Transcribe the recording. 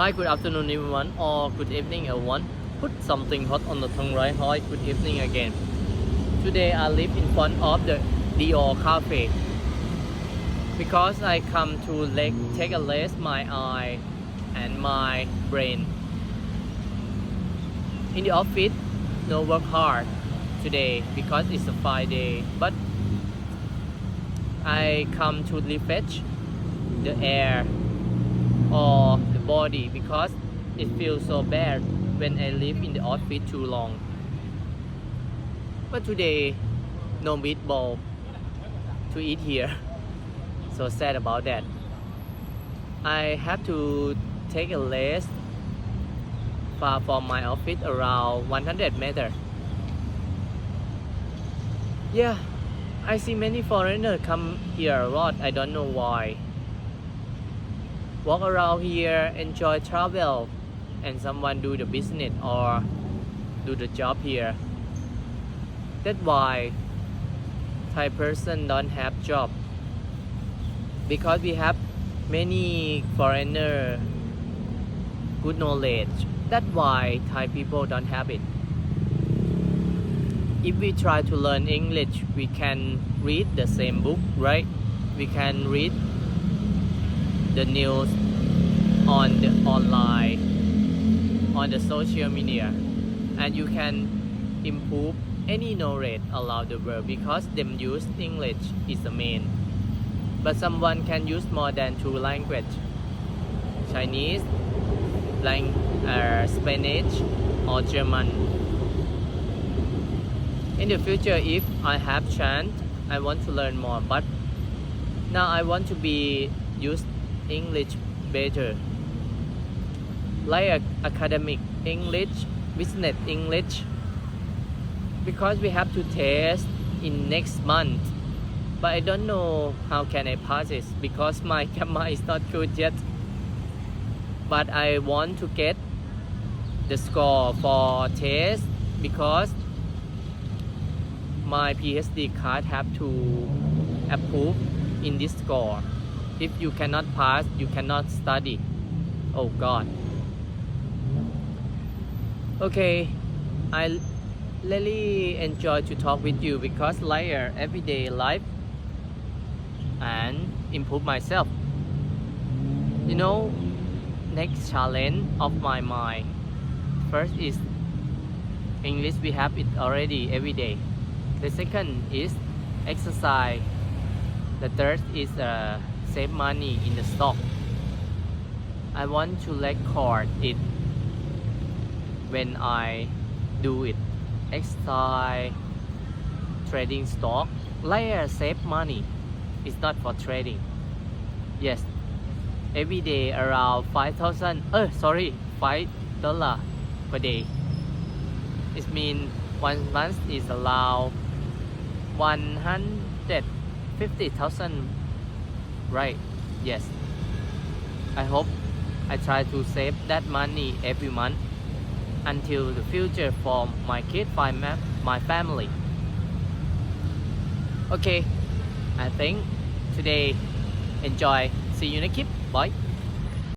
Hi, good afternoon, everyone, or good evening, everyone. Put something hot on the tongue, right? Hi, good evening again. Today I live in front of the Dior Cafe because I come to like take a rest my eye and my brain. In the office, no work hard today because it's a Friday, but I come to refresh the air or the body because it feels so bad when I live in the outfit too long. But today, no meatball to eat here. So sad about that. I have to take a rest far from my office around 100 meters. Yeah, I see many foreigners come here a lot. I don't know why walk around here, enjoy travel, and someone do the business or do the job here. That's why Thai person don't have job because we have many foreigner good knowledge. That's why Thai people don't have it. If we try to learn English, we can read the same book, right? We can read the news on the online on the social media and you can improve any knowledge around the world because them use english is the main. But someone can use more than two language chinese lang- uh, spanish or german. In the future if i have chance i want to learn more but now i want to be use english better. Like academic english business english. Because we have to test in next month. But i don't know how can i pass it because my grammar is not good yet. But i want to get the score for test because my phd card have to approve in this score if you cannot pass you cannot study. Oh god. Okay i really enjoy to talk with you because later everyday life and improve myself. You know next challenge of my mind. First is english we have it already every day. The second is exercise. The third is uh, save money in the stock. I want to record it when I do it. Exercise trading stock. Later save money. It's not for trading. Yes. Every day around 5000 uh sorry 5 dollar per day. It means one month is around 150,000 right yes I hope I try to save that money every month until the future for my kid, my, my family. Okay, I think today enjoy. See you next clip. Bye.